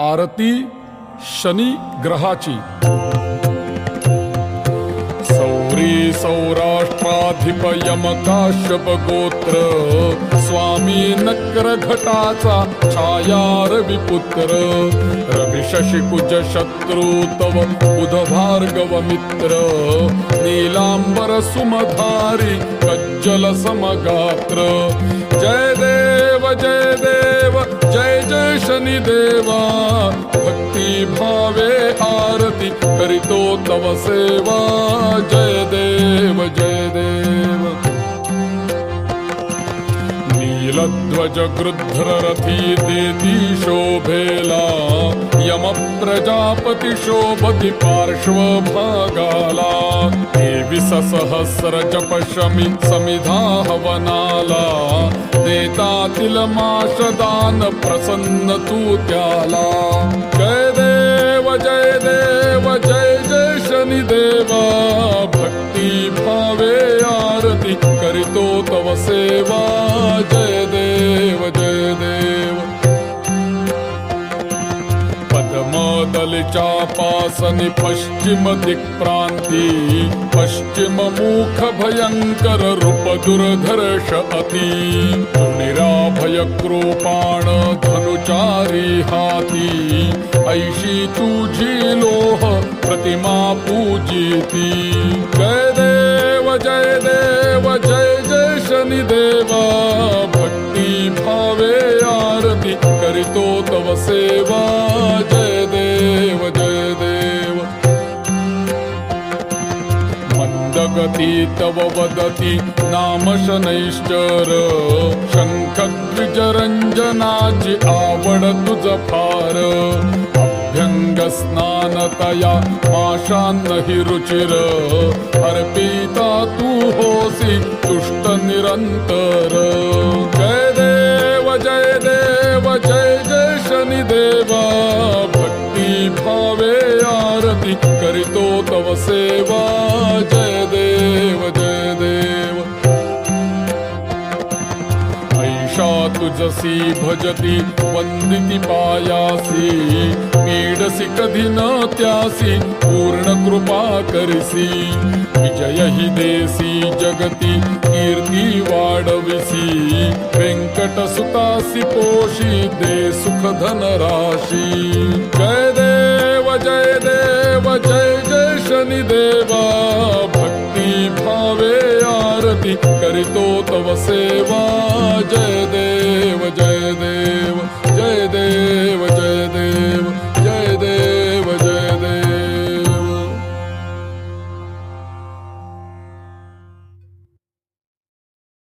आरती शनी ग्रहाची. सौरी सौराष्ट्राधिप यमकाश्यप गोत्र स्वामी नक्र घटाचा छाया रविपुत्र रविशशिकुज शत्रू तव बुध भार्गव मित्र नीलांबर सुमधारी कज्जल समगात्र। जय देव जय देव। शनी देवा भक्ती भावे आरती करितो तव सेवा। ध्वज कृध्र रथी शोभेला यमप्रजापति शोभति पार्श्वभागाला देवि सहस्र च पशमि समिधा ह वनाला देतातिल माशदान प्रसन्न चापासनि पश्चिम दिक्प्रान्ति दुर्धर्ष अति निराभय धनुचारी हाती ऐषी तु लोह प्रतिमा पूजीति। जय देव जय देव जय जय शनिदेव भक्ति भावे आरति करितो तव सेवा। जय देव मन्दगती तव वदति नाम शनैश्चर। शङ्खद्विजरञ्जनाची आवड तुझ फार अभ्यंग स्नानतया माशान्न हि रुचिर। अर्पिता तू होसी तुष्ट निरंतर जय देव जय देव जय जय शनी देवा भक्ती भावे आरती करितो तव सेवा। जय देव। तुझसी भजती वंदिती पायासी मीडसी कधी न त्यासी पूर्ण कृपा करिसी. विजय हि देसी जगती कीर्ती वाढविसी. व्यंकट सुतासी पोषी दे सुख धन राशी. जय देव जय देव जय जय शनिदेवा भक्ती भावे आरती करितो तव सेवा. जय देव जय देव जय